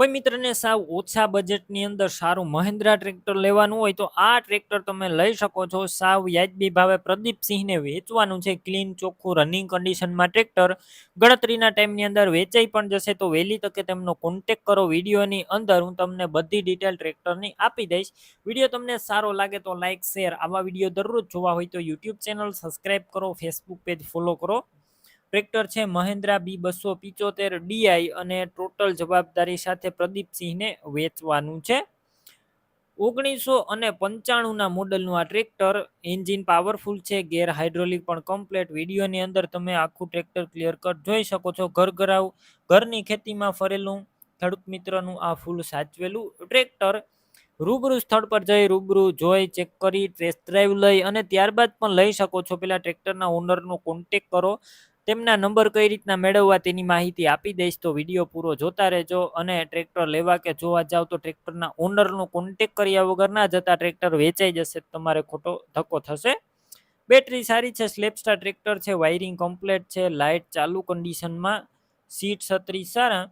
કોઈ મિત્રને સાવ ઓછા બજેટની અંદર સારું મહિન્દ્રા ટ્રેક્ટર લેવાનું હોય તો આ ટ્રેક્ટર તમે લઈ શકો છો. સાવ વ્યાજબી ભાવે પ્રદીપસિંહને વેચવાનું છે. ક્લીન ચોખ્ખું રનિંગ કન્ડિશનમાં ટ્રેક્ટર ગણતરીના ટાઈમની અંદર વેચાઈ પણ જશે તો વહેલી તકે તેમનો કોન્ટેક કરો વિડીયોની અંદર. હું તમને બધી ડિટેલ ટ્રેક્ટરની આપી દઈશ. વીડિયો તમને સારો લાગે તો લાઇક શેર આવા વીડિયો દરરોજ જોવા હોય તો યુટ્યુબ ચેનલ સબસ્ક્રાઇબ કરો ફેસબુક પેજ ફોલો કરો. ટ્રેક્ટર છે મહેન્દ્રા બી બસો પિચોતેર ડીઆઈ અને ટોટલ જવાબદારી સાથે પ્રદીપસિંહને વેચવાનું છે. ઓગણીસો અને પંચાણુંના મોડલનું આ ટ્રેક્ટર એન્જિન પાવરફુલ છે, ગેર હાઇડ્રોલિક પણ કમ્પ્લેટ. વિડીયોની અંદર તમે આખું ટ્રેક્ટર ક્લિયર કટ જોઈ શકો છો. ઘર ઘરાવ, ઘરની ખેતીમાં ફરેલું, ખેડૂત મિત્રનું આ ફૂલ સાચવેલું ટ્રેક્ટર. રૂબરૂ સ્થળ પર જઈ રૂબરૂ જોઈ, ચેક કરી, ટેસ્ટ ડ્રાઈવ લઈ અને ત્યારબાદ પણ લઈ શકો છો. પેલા ટ્રેક્ટરના ઓનરનો કોન્ટેક કરો. તેમના નંબર કઈ રીતના મેળવવા તેની માહિતી આપી દઈશ, તો વીડિયો પૂરો જોતા રહેજો અને ટ્રેક્ટર લેવા કે જોવા જાવ તો ટ્રેક્ટરના ઓનરનો કોન્ટેક કર્યા વગર ના જતા ટ્રેક્ટર વેચાઈ જશે, તમારે ખોટો ધક્કો થશે. બેટરી સારી છે સ્લેપસ્ટાર ટ્રેક્ટર છે વાયરિંગ કમ્પ્લેટ છે લાઇટ ચાલુ કન્ડિશનમાં સીટ છત્રી સારા.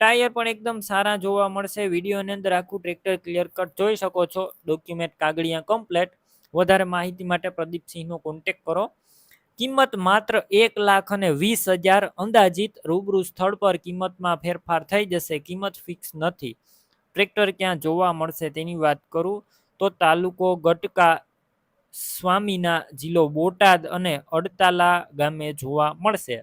ટાયર પણ એકદમ સારા જોવા મળશે, વિડીયોની અંદર આખું ટ્રેક્ટર ક્લિયર કટ જોઈ શકો છો. ડોક્યુમેન્ટ કાગળિયા કમ્પ્લેટ વધારે માહિતી માટે પ્રદીપસિંહનો કોન્ટેક કરો. કિંમત માત્ર એક લાખ અને વીસ હજાર અંદાજિત રૂબરૂ સ્થળ પર કિંમતમાં ફેરફાર થઈ જશે. કિંમત ફિક્સ નથી. ટ્રેક્ટર ક્યાં જોવા મળશે તેની વાત કરું તો તાલુકો ગટકા સ્વામીના જિલ્લો બોટાદ અને અડતાલા ગામે જોવા મળશે.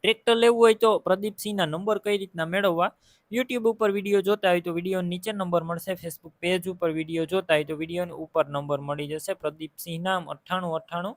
ટ્રેક્ટર લેવું હોય તો પ્રદીપસિંહના નંબર કઈ રીતના મેળવવા? યુટ્યુબ ઉપર વીડિયો જોતા હોય તો વીડિયો નીચે નંબર મળશે. ફેસબુક પેજ ઉપર વીડિયો જોતા હોય તો વિડીયોની ઉપર નંબર મળી જશે. પ્રદીપસિંહ નામ અઠ્ઠાણું અઠ્ઠાણું